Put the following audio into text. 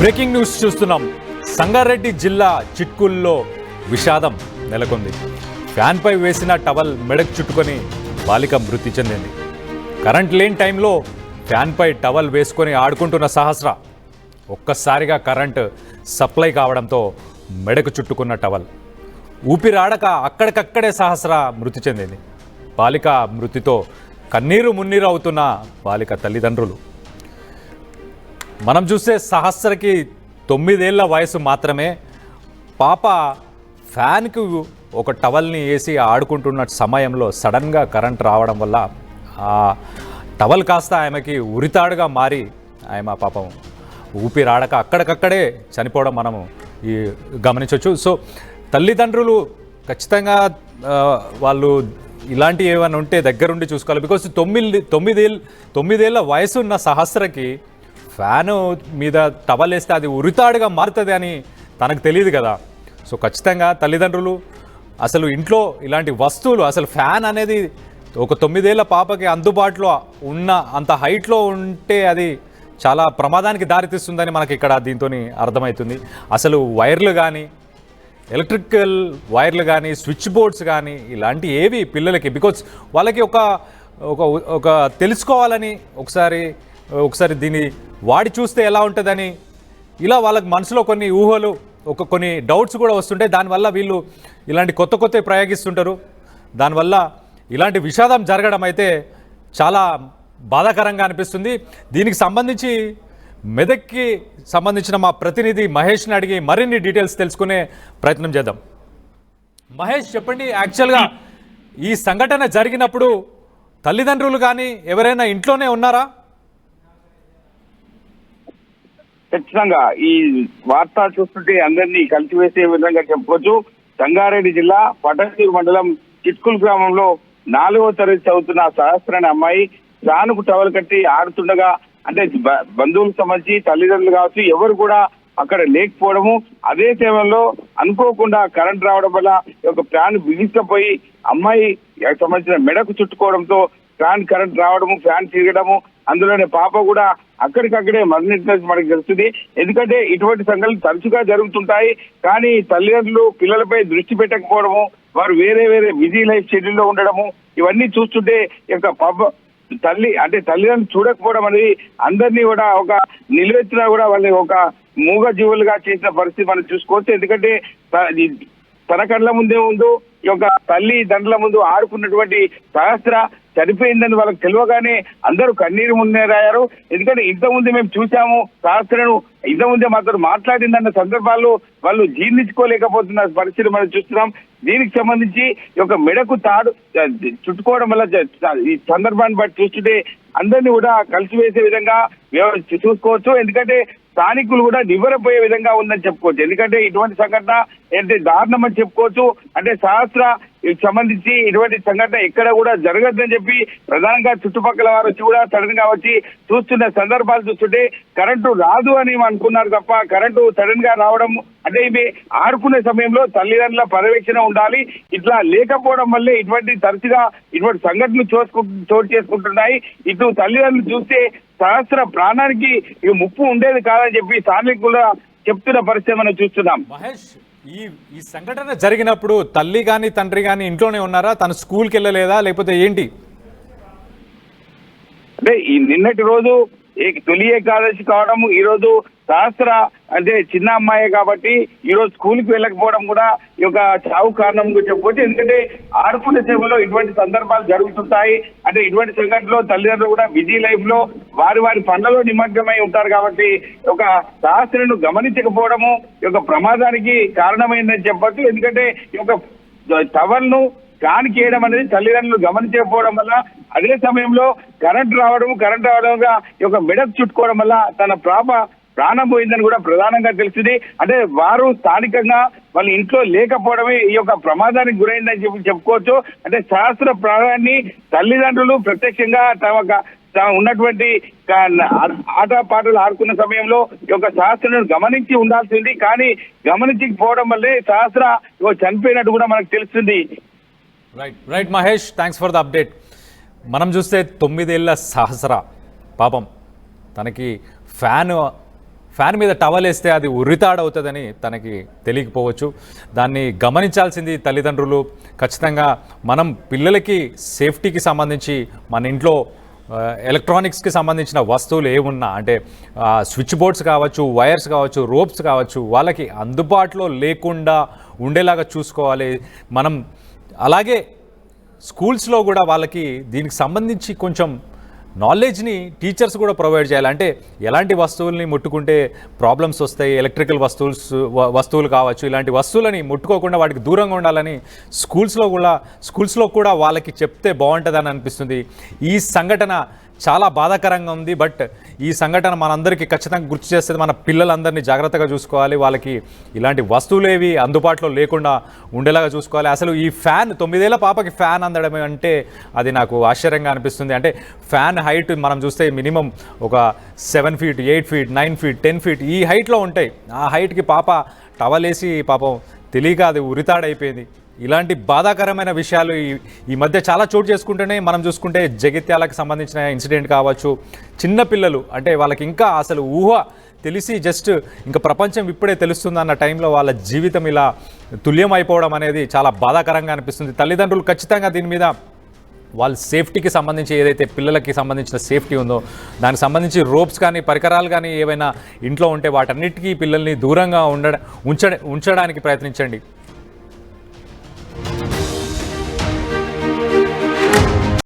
Breaking news చూస్తున్నాం. సంగారెడ్డి జిల్లా చిట్కుల్లో విషాదం నెలకొంది. ఫ్యాన్పై వేసిన టవల్ మెడకు చుట్టుకొని బాలిక మృతి చెందింది. కరెంట్ లేని టైంలో ఫ్యాన్పై టవల్ వేసుకొని ఆడుకుంటున్న సహస్ర. ఒక్కసారిగా కరెంట్ సప్లై కావడంతో మెడకు చుట్టుకున్న టవల్. ఊపిరాడక అక్కడికక్కడే సహస్ర మృతి చెందింది. బాలిక మృతితో కన్నీరు మున్నీరు అవుతున్న బాలిక తల్లిదండ్రులు. మనం చూస్తే సహస్రకి తొమ్మిదేళ్ళ వయసు మాత్రమే. పాప ఫ్యాన్కు ఒక టవల్ని వేసి ఆడుకుంటున్న సమయంలో సడన్గా కరెంట్ రావడం వల్ల ఆ టవల్ కాస్త ఆమెకి ఉరితాడుగా మారి ఆమె పాపం ఊపిరాడక అక్కడికక్కడే చనిపోవడం మనము ఈ గమనించవచ్చు సో తల్లిదండ్రులు ఖచ్చితంగా వాళ్ళు ఇలాంటి ఏమైనా ఉంటే దగ్గరుండి చూసుకోవాలి. బికాస్ తొమ్మిది తొమ్మిదేళ్ళ తొమ్మిదేళ్ళ వయసు ఉన్న సహస్రకి ఫ్యాను మీద టవల్ వేస్తే అది ఉరితాడుగా మారుతుంది అని తనకు తెలియదు కదా. సో ఖచ్చితంగా తల్లిదండ్రులు అసలు ఇంట్లో ఇలాంటి వస్తువులు అసలు ఫ్యాన్ అనేది ఒక తొమ్మిదేళ్ళ పాపకి అందుబాటులో ఉన్న అంత హైట్లో ఉంటే అది చాలా ప్రమాదానికి దారితీస్తుందని మనకి ఇక్కడ దీంతో అర్థమవుతుంది. అసలు వైర్లు కానీ ఎలక్ట్రికల్ వైర్లు కానీ స్విచ్ బోర్డ్స్ కానీ ఇలాంటి ఏవి పిల్లలకి బికాజ్ వాళ్ళకి ఒక ఒక ఒక తెలుసుకోవాలని ఒకసారి ఒకసారి దీన్ని వాడి చూస్తే ఎలా ఉంటుందని. ఇలా వాళ్ళకి మనసులో కొన్ని ఊహలు ఒక కొన్ని డౌట్స్ కూడా వస్తుంటాయి దానివల్ల వీళ్ళు ఇలాంటి కొత్త కొత్త ప్రయోగిస్తుంటారు. దానివల్ల ఇలాంటి విషాదం జరగడం అయితే చాలా బాధాకరంగా అనిపిస్తుంది. దీనికి సంబంధించి మెదక్కి సంబంధించిన మా ప్రతినిధి మహేష్ని అడిగి మరిన్ని డీటెయిల్స్ తెలుసుకునే ప్రయత్నం చేద్దాం. మహేష్ చెప్పండి. యాక్చువల్గా ఈ సంఘటన జరిగినప్పుడు తల్లిదండ్రులు కానీ ఎవరైనా ఇంట్లోనే ఉన్నారా? ఖచ్చితంగా ఈ వార్త చూస్తుంటే అందరినీ కలిసివేసే విధంగా చెప్పుకోవచ్చు. సంగారెడ్డి జిల్లా పటంచూరు మండలం చిట్కుల్ గ్రామంలో నాలుగో తరగతి చదువుతున్న సహస్ర అనే అమ్మాయి ఫ్యాన్కు టవల్ కట్టి ఆడుతుండగా అంటే బ- బంధువులకు సంబంధించి తల్లిదండ్రులు కావచ్చు ఎవరు కూడా అక్కడ లేకపోవడము అదే సమయంలో అనుకోకుండా కరెంట్ రావడం వల్ల ఒక ఫ్యాన్ బిగిసిపోయి అమ్మాయి సంబంధించిన మెడకు చుట్టుకోవడంతో ఫ్యాన్ కరెంట్ రావడము ఫ్యాన్ తిరగడము అందులోనే పాప కూడా అక్కడికక్కడే మరణించినట్టు మనకు తెలుస్తుంది. ఎందుకంటే ఇటువంటి సంఘటనలు తరచుగా జరుగుతుంటాయి. కానీ తల్లిదండ్రులు పిల్లలపై దృష్టి పెట్టకపోవడము వారు వేరే వేరే బిజీ లైఫ్ షెడ్యూల్లో ఉండడము ఇవన్నీ చూస్తుంటే ఈ యొక్క పాప తల్లి అంటే తల్లిదండ్రులు చూడకపోవడం అనేది అందరినీ కూడా ఒక నిలువెత్తినా కూడా వాళ్ళని ఒక మూగ జీవులుగా చేసిన పరిస్థితి మనం చూసుకోవచ్చు. ఎందుకంటే తన కళ్ళ ముందే ముందు ఈ యొక్క తల్లి దండ్ల ముందు ఆడుకున్నటువంటి సహస్ర చనిపోయిందని వాళ్ళకి తెలియగానే అందరూ కన్నీరు మున్నేరాయారు. ఎందుకంటే ఇంతకుముందు మేము చూసాము సహస్రను ఇంతకుముందే మాతో మాట్లాడిందన్న సందర్భాల్లో వాళ్ళు జీర్ణించుకోలేకపోతున్న పరిస్థితి మనం చూస్తున్నాం. దీనికి సంబంధించి ఈ యొక్క మెడకు తాడు చుట్టుకోవడం వల్ల ఈ సందర్భాన్ని బట్టి చూస్తుంటే అందరినీ కూడా కలిసివేసే విధంగా చూసుకోవచ్చు. ఎందుకంటే స్థానికులు కూడా నివ్వరపోయే విధంగా ఉందని చెప్పుకోవచ్చు. ఎందుకంటే ఇటువంటి సంఘటన ఏంటి? దారుణం అని చెప్పుకోవచ్చు. అంటే సహస్ర సంబంధించి ఇటువంటి సంఘటన ఎక్కడ కూడా జరగద్దని చెప్పి ప్రధానంగా చుట్టుపక్కల వారు వచ్చి కూడా సడన్గా వచ్చి చూస్తున్న సందర్భాలు చూస్తుంటే కరెంటు రాదు అని అనుకున్నారు తప్ప కరెంటు సడన్గా రావడం అంటే ఇవి ఆడుకునే సమయంలో తల్లిదండ్రుల పర్యవేక్షణ ఉండాలి. ఇట్లా లేకపోవడం వల్లే ఇటువంటి తరచుగా ఇటువంటి సంఘటనలు చోటు చోటు చేసుకుంటున్నాయి. ఇటు తల్లిదండ్రులు చూస్తే సహస్ర ప్రాణానికి ముప్పు ఉండేది కాదని చెప్పి స్థానికులు కూడా చెప్తున్న పరిస్థితి మనం చూస్తున్నాం. మహేష్ ఈ ఈ సంఘటన జరిగినప్పుడు తల్లి కానీ తండ్రి కానీ ఇంట్లోనే ఉన్నారా? తను స్కూల్కి వెళ్ళలేదా? లేకపోతే ఏంటి? అంటే ఈ నిన్నటి రోజు తొలి ఏకాదశి కావడం ఈరోజు సహస్ర అంటే చిన్న అమ్మాయి కాబట్టి ఈరోజు స్కూల్కి స్కూల్కి వెళ్ళకపోవడం కూడా ఈ యొక్క చావు కారణం చెప్పవచ్చు ఎందుకంటే ఆడుకునే సేవలో ఇటువంటి సందర్భాలు జరుగుతుంటాయి. అంటే ఇటువంటి సంఘటనలో తల్లిదండ్రులు కూడా బిజీ లైఫ్లో వారి వారి పనులలో నిమగ్నమై ఉంటారు కాబట్టి ఒక సహస్రను గమనించకపోవడము ఈ యొక్క ప్రమాదానికి కారణమైందని చెప్పచ్చు. ఎందుకంటే ఈ యొక్క టవల్ ను కాని చేయడం అనేది తల్లిదండ్రులు గమనించకపోవడం వల్ల అదే సమయంలో కరెంట్ రావడం కరెంట్ రావడంగా ఈ యొక్క మెడకు చుట్టుకోవడం వల్ల తన ప్రాప ప్రాణం పోయిందని కూడా ప్రధానంగా తెలిసింది అంటే వారు స్థానికంగా వాళ్ళ ఇంట్లో లేకపోవడమే ఈ యొక్క ప్రమాదానికి గురైందని చెప్పి చెప్పుకోవచ్చు. అంటే శాస్త్ర ప్రాణాన్ని తల్లిదండ్రులు ప్రత్యక్షంగా తమ ఉన్నటువంటి ఆట పాటలు ఆడుకున్న సమయంలో ఈ యొక్క శాస్త్రను గమనించి ఉండాల్సింది. కానీ గమనించకపోవడం వల్లే శాస్త్ర చనిపోయినట్టు కూడా మనకు తెలుస్తుంది. Right right Mahesh thanks for the update మనం చూస్తే తొమ్మిదేళ్ళ సహస్ర పాపం. తనకి ఫ్యాన్ ఫ్యాన్ మీద టవల్ వేస్తే అది ఉరితాడవుతుందని తనకి తెలియకపోవచ్చు. దాన్ని గమనించాల్సింది తల్లిదండ్రులు. ఖచ్చితంగా మనం పిల్లలకి సేఫ్టీకి సంబంధించి మన ఇంట్లో ఎలక్ట్రానిక్స్కి సంబంధించిన వస్తువులు ఏమున్నా అంటే స్విచ్ బోర్డ్స్ కావచ్చు వైర్స్ కావచ్చు రోప్స్ కావచ్చు వాళ్ళకి అందుబాటులో లేకుండా ఉండేలాగా చూసుకోవాలి. మనం అలాగే స్కూల్స్లో కూడా వాళ్ళకి దీనికి సంబంధించి కొంచెం నాలెడ్జ్ని టీచర్స్ కూడా ప్రొవైడ్ చేయాలి. అంటే ఎలాంటి వస్తువుల్ని ముట్టుకుంటే ప్రాబ్లమ్స్ వస్తాయి ఎలక్ట్రికల్ వస్తువులు వస్తువులు కావచ్చు ఇలాంటి వస్తువులని ముట్టుకోకుండా వాటికి దూరంగా ఉండాలని స్కూల్స్లో కూడా స్కూల్స్లో కూడా వాళ్ళకి చెప్తే బాగుంటుందని అనిపిస్తుంది. ఈ సంఘటన చాలా బాధాకరంగా ఉంది బట్ ఈ సంఘటన మనందరికీ ఖచ్చితంగా గుర్తు చేస్తుంది. మన పిల్లలందరినీ జాగ్రత్తగా చూసుకోవాలి. వాళ్ళకి ఇలాంటి వస్తువులేవి అందుబాటులో లేకుండా ఉండేలాగా చూసుకోవాలి. అసలు ఈ ఫ్యాన్ తొమ్మిదేళ్ళ పాపకి ఫ్యాన్ అందడం అంటే అది నాకు ఆశ్చర్యంగా అనిపిస్తుంది. అంటే ఫ్యాన్ హైట్ మనం చూస్తే మినిమం ఒక seven feet eight feet nine feet ten feet ఈ హైట్లో ఉంటాయి. ఆ హైట్కి పాప టవలేసి పాపం తెలియక అది ఉరితాడైపోయింది. ఇలాంటి బాధాకరమైన విషయాలు ఈ ఈ మధ్య చాలా చోటు చేసుకుంటేనే మనం చూసుకుంటే జగిత్యాలకు సంబంధించిన ఇన్సిడెంట్ కావచ్చు చిన్న పిల్లలు అంటే వాళ్ళకి ఇంకా అసలు ఊహ తెలిసి జస్ట్ ఇంకా ప్రపంచం ఇప్పుడే తెలుస్తుంది అన్న టైంలో వాళ్ళ జీవితం ఇలా తుల్యం అయిపోవడం అనేది చాలా బాధాకరంగా అనిపిస్తుంది. తల్లిదండ్రులు ఖచ్చితంగా దీని మీద వాళ్ళ సేఫ్టీకి సంబంధించి ఏదైతే పిల్లలకి సంబంధించిన సేఫ్టీ ఉందో దానికి సంబంధించి రోప్స్ కానీ పరికరాలు కానీ ఏవైనా ఇంట్లో ఉంటే వాటన్నిటికీ పిల్లల్ని దూరంగా ఉండ ఉంచ ఉంచడానికి ప్రయత్నించండి.